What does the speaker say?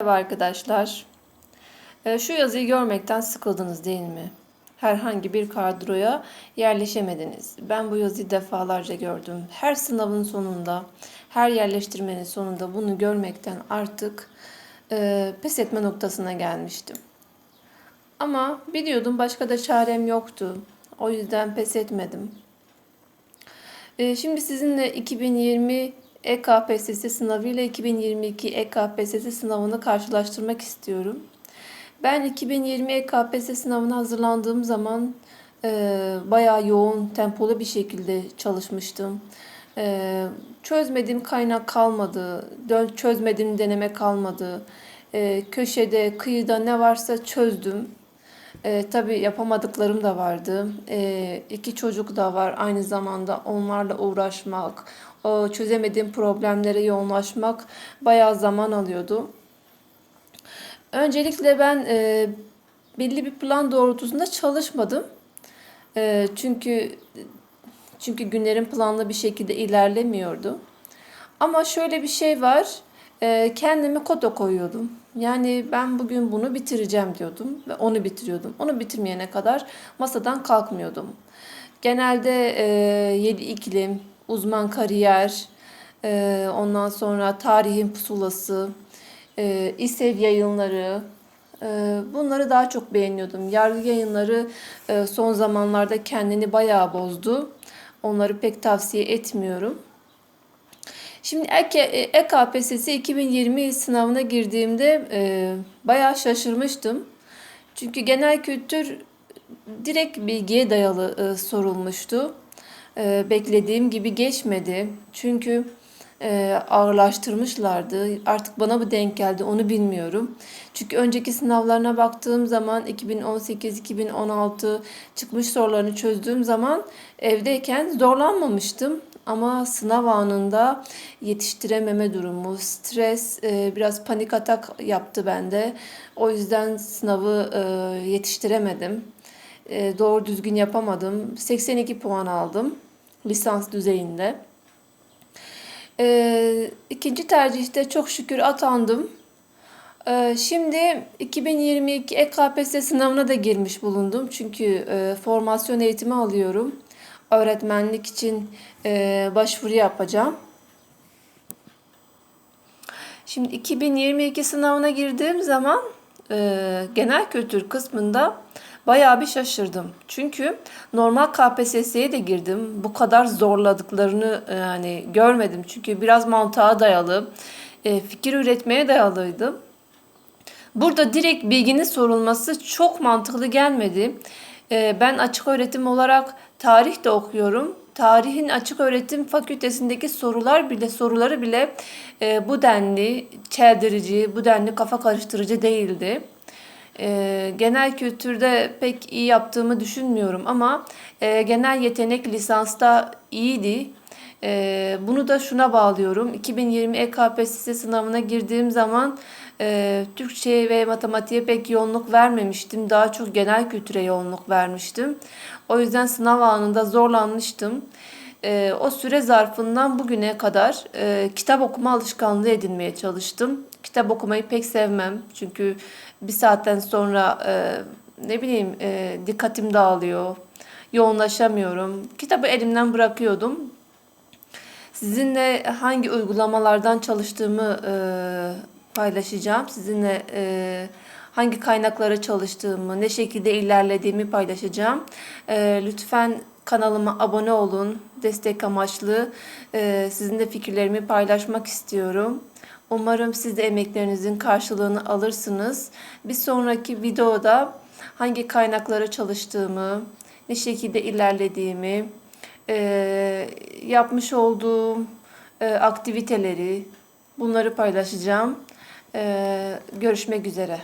Merhaba arkadaşlar. Ee, Şu yazıyı görmekten sıkıldınız değil mi? Herhangi bir kadroya yerleşemediniz. Ben bu yazıyı defalarca gördüm. Her sınavın sonunda, her yerleştirmenin sonunda bunu görmekten artık e, pes etme noktasına gelmiştim. Ama biliyordum başka da çarem yoktu. O yüzden pes etmedim. Ee, Şimdi sizinle 2020 EKPSS sınavı ile 2022 EKPSS sınavını karşılaştırmak istiyorum. Ben 2020 EKPSS sınavına hazırlandığım zaman e, bayağı yoğun, tempolu bir şekilde çalışmıştım. E, çözmediğim kaynak kalmadı, çözmediğim deneme kalmadı. E, köşede, kıyıda ne varsa çözdüm. E, tabii yapamadıklarım da vardı. E, iki çocuk da var aynı zamanda onlarla uğraşmak, çözemediğim problemlere yoğunlaşmak bayağı zaman alıyordu. Öncelikle ben e, belli bir plan doğrultusunda çalışmadım. E, çünkü çünkü günlerim planlı bir şekilde ilerlemiyordu. Ama şöyle bir şey var. E, kendime kota koyuyordum. Yani ben bugün bunu bitireceğim diyordum ve onu bitiriyordum. Onu bitirmeyene kadar masadan kalkmıyordum. Genelde e, yedi iklim, uzman kariyer, e, ondan sonra tarihin pusulası, e, İSEV yayınları, e, bunları daha çok beğeniyordum. Yargı yayınları e, son zamanlarda kendini bayağı bozdu. Onları pek tavsiye etmiyorum. Şimdi EK, EKPSS 2020 sınavına girdiğimde e, bayağı şaşırmıştım. Çünkü genel kültür direkt bilgiye dayalı e, sorulmuştu. E, beklediğim gibi geçmedi. Çünkü e, ağırlaştırmışlardı. Artık bana mı denk geldi onu bilmiyorum. Çünkü önceki sınavlarına baktığım zaman 2018-2016 çıkmış sorularını çözdüğüm zaman evdeyken zorlanmamıştım. Ama sınav anında yetiştirememe durumu, stres, e, biraz panik atak yaptı bende. O yüzden sınavı e, yetiştiremedim. E, doğru düzgün yapamadım. 82 puan aldım lisans düzeyinde. E, ikinci tercihte çok şükür atandım. E, şimdi 2022 EKPSS sınavına da girmiş bulundum. Çünkü e, formasyon eğitimi alıyorum. Öğretmenlik için e, başvuru yapacağım. Şimdi 2022 sınavına girdiğim zaman e, genel kültür kısmında bayağı bir şaşırdım. Çünkü normal KPSS'ye de girdim. Bu kadar zorladıklarını e, yani görmedim. Çünkü biraz mantığa dayalı, e, fikir üretmeye dayalıydı. Burada direkt bilginin sorulması çok mantıklı gelmedi. E, ben açık öğretim olarak tarih de okuyorum. Tarihin açık öğretim fakültesindeki sorular bile soruları bile e, bu denli çeldirici, bu denli kafa karıştırıcı değildi. E, genel kültürde pek iyi yaptığımı düşünmüyorum ama e, genel yetenek lisansta iyiydi. E, bunu da şuna bağlıyorum. 2020 EKPSS sınavına girdiğim zaman e, Türkçe ve matematiğe pek yoğunluk vermemiştim. Daha çok genel kültüre yoğunluk vermiştim. O yüzden sınav anında zorlanmıştım. E, o süre zarfından bugüne kadar e, kitap okuma alışkanlığı edinmeye çalıştım. Kitap okumayı pek sevmem. Çünkü bir saatten sonra e, ne bileyim e, dikkatim dağılıyor. Yoğunlaşamıyorum. Kitabı elimden bırakıyordum. Sizinle hangi uygulamalardan çalıştığımı e, paylaşacağım. Sizinle e, hangi kaynaklara çalıştığımı, ne şekilde ilerlediğimi paylaşacağım. E, lütfen kanalıma abone olun. Destek amaçlı e, sizin fikirlerimi paylaşmak istiyorum. Umarım siz de emeklerinizin karşılığını alırsınız. Bir sonraki videoda hangi kaynaklara çalıştığımı, ne şekilde ilerlediğimi, e, yapmış olduğum e, aktiviteleri bunları paylaşacağım. E, görüşmek üzere.